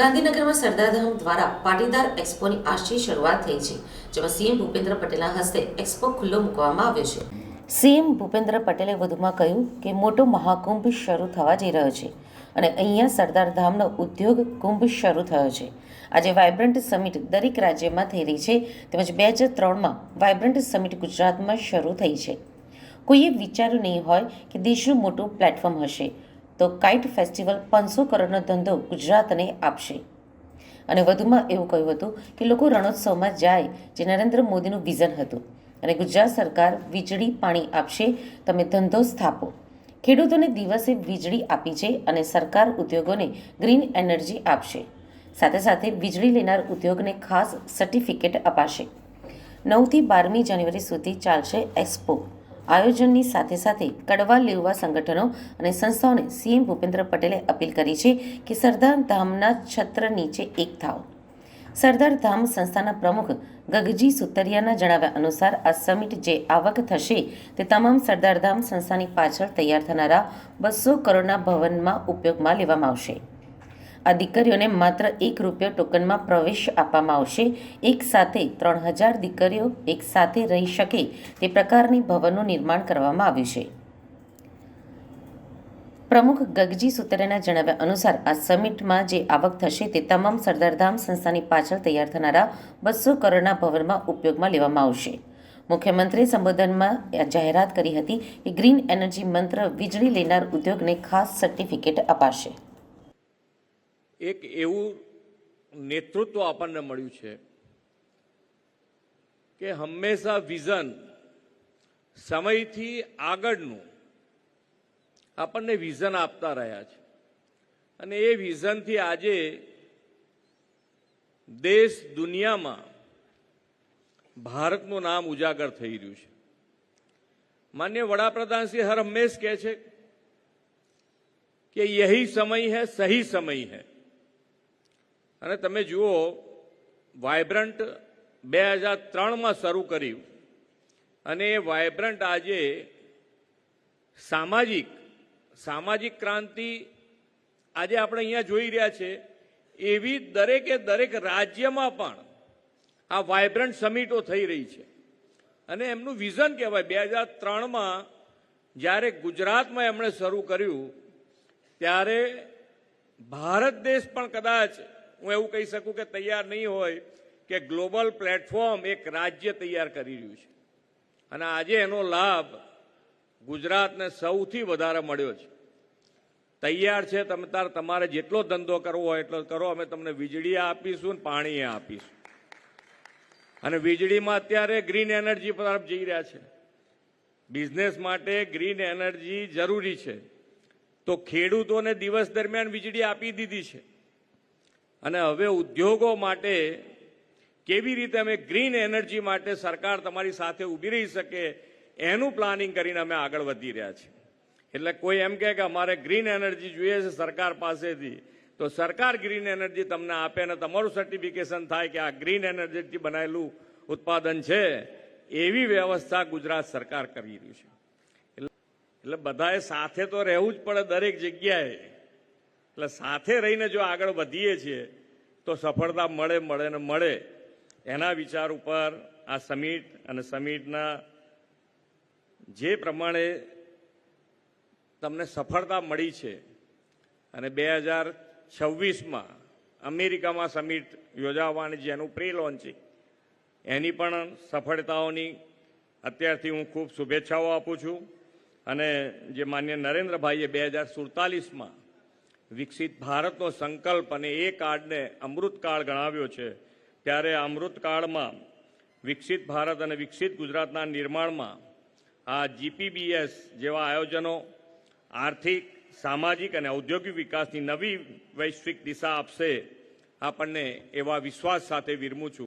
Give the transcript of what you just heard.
ગાંધીનગરમાં સરદારધામ દ્વારા પાટીદાર એક્સપોની આજથી શરૂઆત થઈ છે, જેમાં સીએમ ભૂપેન્દ્ર પટેલના હસ્તે એક્સપો ખુલ્લો મૂકવામાં આવ્યો છે. સીએમ ભૂપેન્દ્ર પટેલે વધુમાં કહ્યું કે મોટો મહાકુંભ શરૂ થવા જઈ રહ્યો છે અને અહીંયા સરદારધામનો ઉદ્યોગ કુંભ શરૂ થયો છે. આજે વાઇબ્રન્ટ સમિટ દરેક રાજ્યમાં થઈ રહી છે, તેમજ બે હજાર ત્રણમાં વાઇબ્રન્ટ સમિટ ગુજરાતમાં શરૂ થઈ છે. કોઈએ વિચાર્યું નહીં હોય કે દેશનું મોટું પ્લેટફોર્મ હશે. તો કાઇટ ફેસ્ટિવલ પાંચસો કરોડનો ધંધો ગુજરાતને આપશે. અને વધુમાં એવું કહ્યું હતું કે લોકો રણોત્સવમાં જાય જે નરેન્દ્ર મોદીનું વિઝન હતું. અને ગુજરાત સરકાર વીજળી પાણી આપશે, તમે ધંધો સ્થાપો. ખેડૂતોને દિવસે વીજળી આપી છે અને સરકાર ઉદ્યોગોને ગ્રીન એનર્જી આપશે. સાથે સાથે વીજળી લેનાર ઉદ્યોગને ખાસ સર્ટિફિકેટ અપાશે. નવથી બારમી જાન્યુઆરી સુધી ચાલશે એક્સપો. આયોજનની સાથે સાથે કડવા લેવા સંગઠનો અને સંસ્થાઓને સીએમ ભૂપેન્દ્ર પટેલે અપીલ કરી છે કે સરદાર ધામના છત્ર નીચે એક થાવ. સરદાર ધામ સંસ્થાના પ્રમુખ ગગજી સુતરિયાના જણાવ્યા અનુસાર આ સમિટ જે આવક થશે તે તમામ સરદાર ધામ સંસ્થાની પાછળ તૈયાર થનારા બસો કરોડના ભવનમાં ઉપયોગમાં લેવામાં આવશે. આ દીકરીઓને માત્ર એક રૂપિયો ટોકનમાં પ્રવેશ આપવામાં આવશે. એક સાથે ત્રણ હજાર દીકરીઓ એક સાથે રહી શકે તે પ્રકારની ભવનનું નિર્માણ કરવામાં આવ્યું છે. પ્રમુખ ગગજી સુતરેના જણાવ્યા અનુસાર, આ સમિટમાં જે આવક થશે તે તમામ સરદારધામ સંસ્થાની પાછળ તૈયાર થનારા બસો કરોડના ભવનમાં ઉપયોગમાં લેવામાં આવશે. મુખ્યમંત્રીએ સંબોધનમાં જાહેરાત કરી હતી કે ગ્રીન એનર્જી મંત્ર વીજળી લેનાર ઉદ્યોગને ખાસ સર્ટિફિકેટ અપાશે. એક એવું નેતૃત્વ આપણને મળ્યું છે કે હંમેશા વિઝન સમયથી આગળનું આપણને વિઝન આપતા રહ્યા છે. અને એ વિઝનથી આજે દેશ દુનિયામાં ભારતનું નામ ઉજાગર થઈ રહ્યું છે. માન્ય વડાપ્રધાન શ્રી હર હંમેશ કહે છે કે યહી સમય હૈ, સહી સમય है અને તમે જુઓ વાયબ્રન્ટ બે હજાર ત્રણમાં શરૂ કર્યું. અને એ વાયબ્રન્ટ આજે સામાજિક સામાજિક ક્રાંતિ આજે આપણે અહીંયા જોઈ રહ્યા છે. એવી દરેકે દરેક રાજ્યમાં પણ આ વાયબ્રન્ટ સમિટો થઈ રહી છે. અને એમનું વિઝન કહેવાય, બે હજાર ત્રણમાં જ્યારે ગુજરાતમાં એમણે શરૂ કર્યું, ત્યારે ભારત દેશ પણ કદાચ હું એવું કહી શકું કે તૈયાર નહીં હોય કે ગ્લોબલ પ્લેટફોર્મ એક રાજ્ય તૈયાર કરી રહ્યું છે. અને આજે એનો લાભ ગુજરાતને સૌથી વધારે મળ્યો છે. તૈયાર છે તમે તાર તમારે જેટલો ધંધો કરવો હોય એટલો કરો, અમે તમને વીજળી આપીશું ને પાણી આપીશું. અને વીજળીમાં અત્યારે ગ્રીન એનર્જી તરફ જઈ રહ્યા છે. બિઝનેસ માટે ગ્રીન એનર્જી જરૂરી છે. તો ખેડૂતોને દિવસ દરમિયાન વીજળી આપી દીધી છે. અને હવે ઉદ્યોગો માટે કેવી રીતે અમે ગ્રીન એનર્જી માટે સરકાર તમારી સાથે ઊભી રહી શકે એનું પ્લાનિંગ કરીને અમે આગળ વધી રહ્યા છીએ. એટલે કોઈ એમ કહે કે અમારે ગ્રીન એનર્જી જોઈએ છે સરકાર પાસેથી, તો સરકાર ગ્રીન એનર્જી તમને આપે અને તમારું સર્ટિફિકેશન થાય કે આ ગ્રીન એનર્જીથી બનાવેલું ઉત્પાદન છે, એવી વ્યવસ્થા ગુજરાત સરકાર કરી રહી છે. એટલે બધાએ સાથે તો રહેવું જ પડે દરેક જગ્યાએ. એટલે સાથે રહીને જો આગળ વધીએ છીએ, તો સફળતા મળે મળે ને મળે. એના વિચાર ઉપર આ સમિટ અને સમિટના જે પ્રમાણે તમને સફળતા મળી છે અને બે હજાર છવ્વીસમાં અમેરિકામાં સમિટ યોજાવાની જેનું પ્રી લોન્ચિંગ એની પણ સફળતાઓની અત્યારથી હું ખૂબ શુભેચ્છાઓ આપું છું. અને જે માન્ય નરેન્દ્રભાઈએ બે હજાર સુડતાલીસમાં વિકસિત ભારતનો સંકલ્પ અને એ કાળને અમૃતકાળ ગણાવ્યો છે. ત્યારે અમૃતકાળમાં વિકસિત ભારત અને વિકસિત ગુજરાતના નિર્માણમાં આ જીપીબીએસ જેવા આયોજનો, આર્થિક, સામાજિક અને ઔદ્યોગિક વિકાસની નવી વૈશ્વિક દિશા આપશે. આપણને એવા વિશ્વાસ સાથે વિરમું છું.